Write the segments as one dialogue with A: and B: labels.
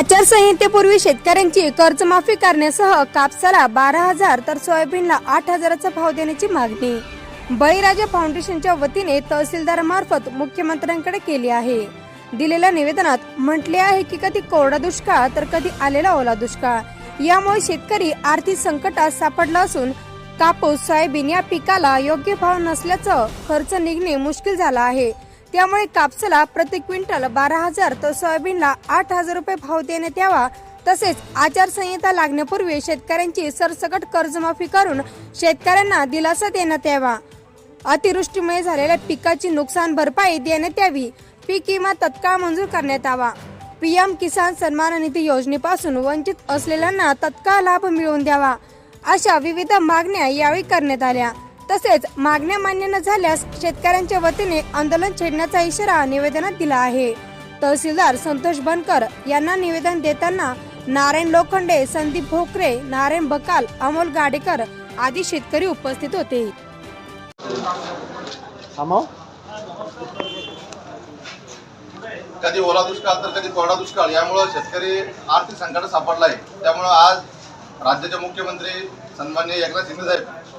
A: आचारसंहितेपूर्वी शेतकऱ्यांची कर्जमाफी करण्यासह कापसाला बारा हजार तर सोयाबीनला आठ हजाराचा भाव देण्याची मागणी. बळीराजा फाउंडेशनच्या वतीने तहसीलदारामार्फत मुख्यमंत्र्यांकडे केली आहे. दिलेल्या निवेदनात म्हटले आहे की कधी कोरडा दुष्काळ तर कधी आलेला ओला दुष्काळ. यामुळे शेतकरी आर्थिक संकटात सापडला असून कापूस सोयाबीन या पिकाला योग्य भाव नसल्याचं खर्च निघणे मुश्किल झाला आहे. त्यामुळे कापसाला प्रति क्विंटल बारा हजार तर सोयाबीनला आठ हजार रुपये भाव देण्यात यावा. तसेच आचारसंहिता लागण्यापूर्वी शेतकऱ्यांची सरसकट कर्जमाफी करून शेतकऱ्यांना दिलासा देण्यात यावा. अतिवृष्टीमुळे झालेल्या पिकाची नुकसान भरपाई देण्यात यावी. पीक विमा तत्काळ मंजूर करण्यात यावा. पीएम किसान सन्मान निधी योजनेपासून वंचित असलेल्यांना तत्काळ लाभ मिळवून द्यावा. अशा विविध मागण्या यावेळी करण्यात आल्या. तसेच मागण्या मान्य न झाल्यास शेतकऱ्यांच्या वतीने आंदोलन छेडण्याचा इशारा निवेदनात दिला आहे. तहसीलदार संतोष बनकर यांना निवेदन देताना नारायण लोखंडे संदीप भोकरे नारायण बकाल अमोल गाडेकर आदी शेतकरी उपस्थित होते.
B: थांबव
C: कधी ओला दुष्काळ तर कधी कोरडा दुष्काळ यामुळं शेतकरी आर्थिक संकटात सापडला आहे त्यामुळं आज राज्याचे मुख्यमंत्री सन्मान्य एकनाथ शिंदे साहेब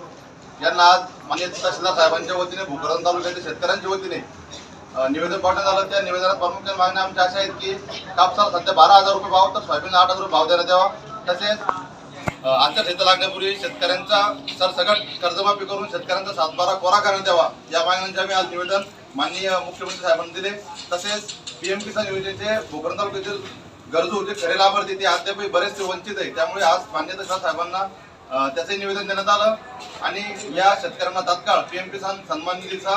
C: यांना आज मान्य तहसीलदार साहेबांच्या वतीने भोकरदन तालुक्यातील शेतकऱ्यांच्या वतीने निवेदन पाठवण्यात आलं. त्या निवेदनात प्रामुख्याने मागण्या आमच्या अशा आहेत की कापसाला सध्या बारा हजार रुपये भाव तर सोयाबीन आठ हजार रुपये भाव देण्यात यावा. तसेच आजच्या आचारसंहिता लागण्यापूर्वी शेतकऱ्यांचा सरसकट कर्जमाफी करून शेतकऱ्यांचा सातबारा कोरा करण्यात यावा. या मागण्यांचे आम्ही आज निवेदन माननीय मुख्यमंत्री साहेबांनी दिले. तसेच पीएम किसान योजनेचे भोकरन तालुक्यातील गरजू जे खरे लाभार्थी ते अद्यापही बरेचसे वंचित आहे त्यामुळे आज मान्यता तहसीलदार साहेबांना अ, त्याचे निवेदन देण्यात आलं आणि या शेतकऱ्यांना तात्काळ पीएम किसान सन्मान निधीचा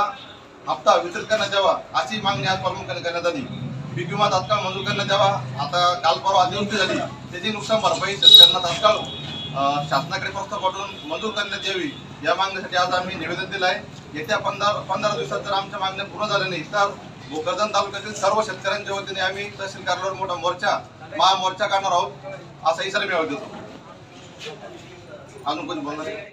C: हप्ता वितरित करण्यात यावा अशी मागणी आज प्रामुख्याने करण्यात आली. पीक विमा तात्काळ मंजूर करण्यात यावा. आता काल परवा अतिवृष्टी झाली. त्याची नुकसान भरपाई शेतकऱ्यांना तात्काळ शासनाकडे प्रस्ताव पाठवून मंजूर करण्यात यावी. या मागणीसाठी आज आम्ही निवेदन दिलं आहे. येत्या पंधरा पंधरा दिवसात जर आमच्या मागण्या पूर्ण झाल्या नाही तर भोकरदन तालुक्यातील सर्व शेतकऱ्यांच्या वतीने आम्ही तहसील कार्यालयावर मोठा मोर्चा महामोर्चा काढणार आहोत असा इशारा मिळवत देतो. అనుమతి పొందని